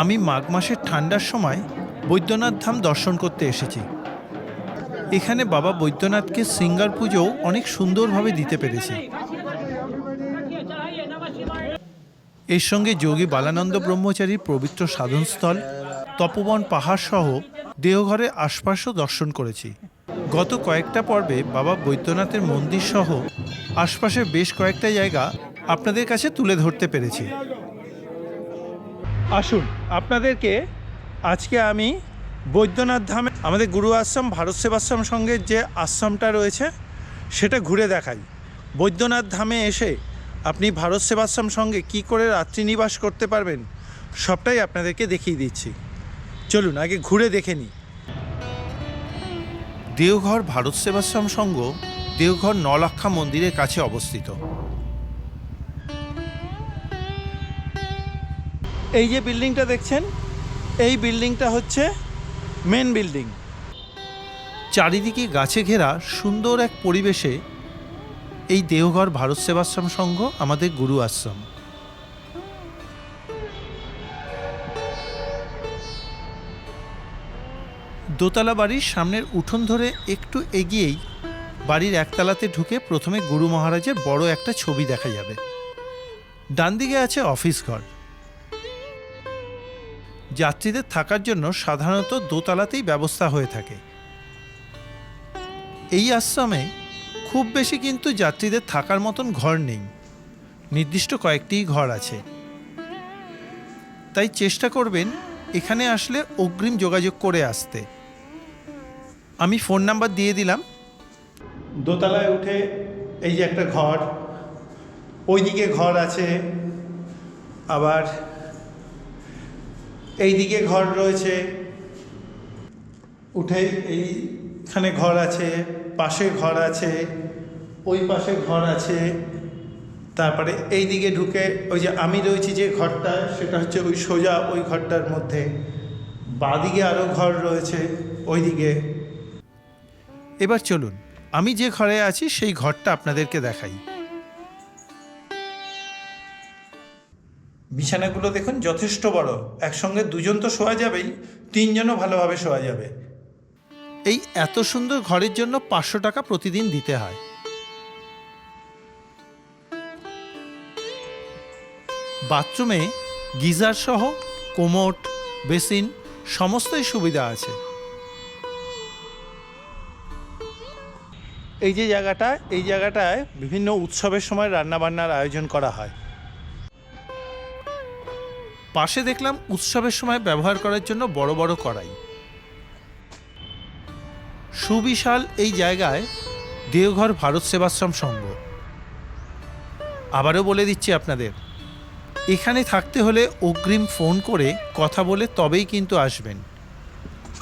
আমি মাঘ মাসের ঠান্ডার সময় বৈদ্যনাথ ধাম দর্শন করতে এসেছি। এখানে বাবা বৈদ্যনাথকে সিঙ্গার পুজোও অনেক সুন্দরভাবে দিতে পেরেছি। এর সঙ্গে যোগী বালানন্দ ব্রহ্মচারীর পবিত্র সাধনস্থল, তপবন পাহাড় সহ দেওঘরের আশপাশও দর্শন করেছি। গত কয়েকটা পর্বে বাবা বৈদ্যনাথের মন্দির সহ আশপাশের বেশ কয়েকটা জায়গা আপনাদের কাছে তুলে ধরতে পেরেছি। আসুন, আপনাদেরকে আজকে আমি বৈদ্যনাথ ধামে আমাদের গুরু আশ্রম, ভারত সেবাশ্রম সঙ্গের যে আশ্রমটা রয়েছে, সেটা ঘুরে দেখাই। বৈদ্যনাথ ধামে এসে আপনি ভারত সেবাশ্রম সঙ্গে কি করে রাত্রি নিবাস করতে পারবেন, সবটাই আপনাদেরকে দেখিয়ে দিচ্ছি। চলুন, আগে ঘুরে দেখে নিই। দেওঘর ভারত সেবাশ্রম সংঘ দেওঘর নলাক্ষা মন্দিরের কাছে অবস্থিত। এই যে বিল্ডিংটা দেখছেন, এই বিল্ডিংটা হচ্ছে মেন বিল্ডিং চারিদিকে গাছে ঘেরা সুন্দর এক পরিবেশে এই দেওঘর ভারত সেবাশ্রম সংঘ, আমাদের গুরু আশ্রম। দোতলা বাড়ির সামনের উঠোন ধরে একটু এগিয়েই বাড়ির একতলাতে ঢুকে প্রথমে গুরু মহারাজের বড় একটা ছবি দেখা যাবে। ডান দিকে আছে অফিস ঘর। যাত্রীদের থাকার জন্য সাধারণত দোতলাতেই ব্যবস্থা হয়ে থাকে। এই আশ্রমে খুব বেশি কিন্তু যাত্রীদের থাকার মতন ঘর নেই। নির্দিষ্ট কয়েকটি ঘর আছে। তাই চেষ্টা করবেন এখানে আসলে অগ্রিম যোগাযোগ করে আসতে। আমি ফোন নাম্বার দিয়ে দিলাম। দোতলায় উঠে এই যে একটা ঘর, ওইদিকে ঘর আছে, আবার এইদিকে ঘর রয়েছে। উঠে এইখানে ঘর আছে, পাশে ঘর আছে, ওই পাশে ঘর আছে। তারপরে এই দিকে ঢুকে ওই যে আমি রয়েছি যে ঘরটা, সেটা হচ্ছে ওই সোজা ওই ঘরটার মধ্যে। বাদিকে আরও ঘর রয়েছে ওই দিকে এবার চলুন, আমি যে ঘরে আছি সেই ঘরটা আপনাদেরকে দেখাই। বিছানাগুলো দেখুন যথেষ্ট বড়। একসঙ্গে দুজন তো শোয়া যাবেই তিনজনও ভালোভাবে শোয়া যাবে। এই এত সুন্দর ঘরের জন্য পাঁচশো টাকা প্রতিদিন দিতে হয়। বাথরুমে গিজার সহ কোমোট বেসিন সমস্তই সুবিধা আছে। এই যে জায়গাটা এই জায়গাটায় বিভিন্ন উৎসবের সময় রান্নাবান্নার আয়োজন করা হয়। পাশে দেখলাম উৎসবের সময় ব্যবহার করার জন্য বড় বড় কড়াই। সুবিশাল এই জায়গায় দেওঘর ভারত সেবাশ্রম সংঘ। আবারও বলে দিচ্ছি আপনাদের, এখানে থাকতে হলে অগ্রিম ফোন করে কথা বলে তবেই কিন্তু আসবেন।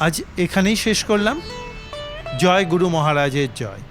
আজ এখানেই শেষ করলাম। জয় গুরু মহারাজের জয়।